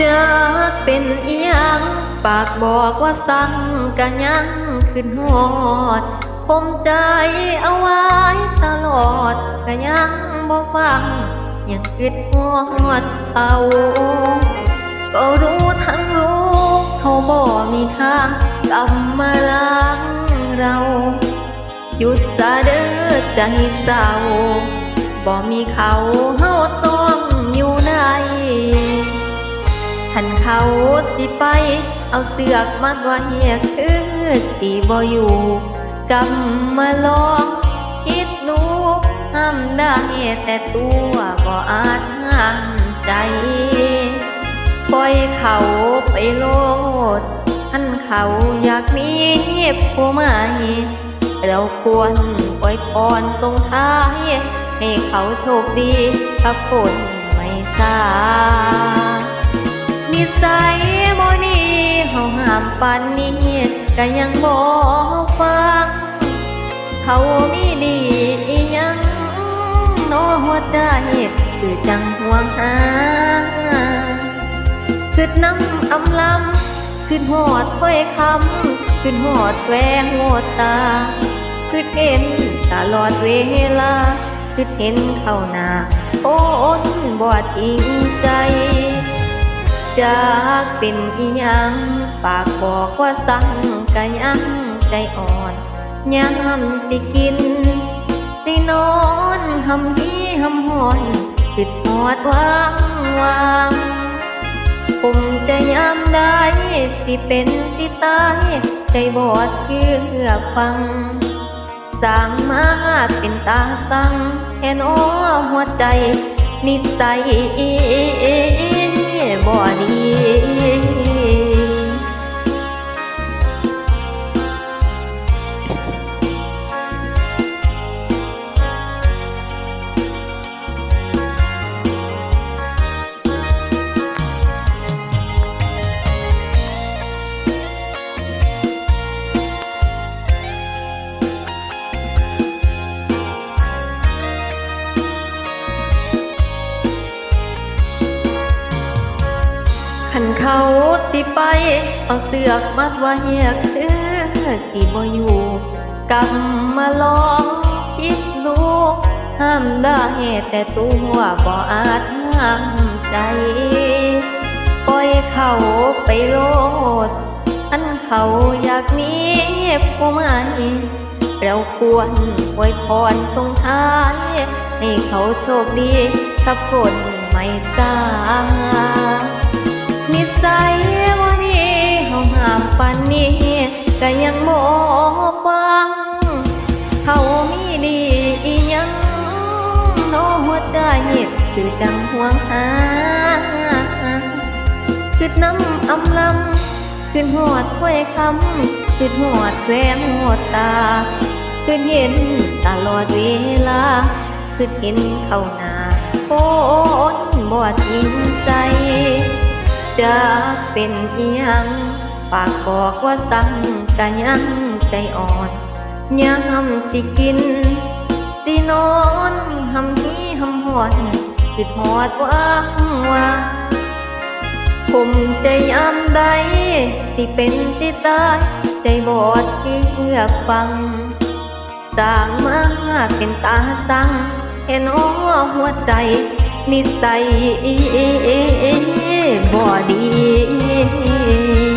จะเป็นอีหยังปากบอกว่าสั่งกันยังขึ้นหอดคมใจเอาไว้ตลอดก็ยังบ่ฟังยังคิดหอดเอาก็รู้ทั้งรู้เขาบ่มีทางกำมาล้างเราหยุดซะเด้อใจเศร้าบ่มีเขาเฮาต้องอยู่ใน ทันเขาสิไป เอาเสือกมัดไว้คือสิบ่อยู่กำมาลอง คิดดูห้ามได้แต่ตัวบ่อาจห้ามใจปล่อยเขาไปโลดท่านเขาอยากมีผู้ใหม่เราควรปล่อยพรตรงท้าย ให้เขาโชคดีกับคนไม่ทรา สัยโมนีเฮาห้ามปานนี้ก็ยังบ่ฟัง เขามีดีอียังโนหัวใจคือจังหวงหาขึ้นน้ำอำลำขึ้นหอดถ้อยคำขึ้นหอดแวงโหดตาขึ้นเห็นตลอดเวลาขึ้นเห็นเข้าหน้าโอนบ่จริงใจ จากเป็นอีหยังปากบอกว่าสั่งกะยังใจอ่อนยามสิกิน สินอนหำฮีหำหอนติดหอดวางวางผมจะยามได้สิเป็นสิตายใจบอดเชื่อฟังสร้างมาเป็นตาสังแค่นอหัวใจนิสัย บ่ดี นเขาสิไป เอาเสือกมัดไว้คือสิบ่อยู่กำมาลองคิดดูห้ามได้แต่ตัวบ่อาจห้ามใจปล่อยเขาไปโลด อันเขาอยากมีผู้ใหม่เราควรอวยพรตรงท้ายให้เขาโชคดีกับคนไม่ตา นิสัยวันนี้เฮาหามปันนี้ก็ยังบ่ฟัง เขามีดีอียังโนหัวใจคือจังห่วงหาคือน้ำอำลำคือหอดถ้อยคำคือหอดแวงหอดตาคือเห็นตลอดเวลาคือเห็นเขานาโอนบ่จริงใจ จะเป็นอียังปากบอกว่าสั่งกะยังใจอ่อนยามสิกิน สินอนหำฮีหำหอนสิหอดว่างว่าผมจะยามใดสิเป็นสิตายใจบอดเพื่อฟังสางมาเป็นตาสังเห็นอ้อหัวใจ นิสัยบ่ดี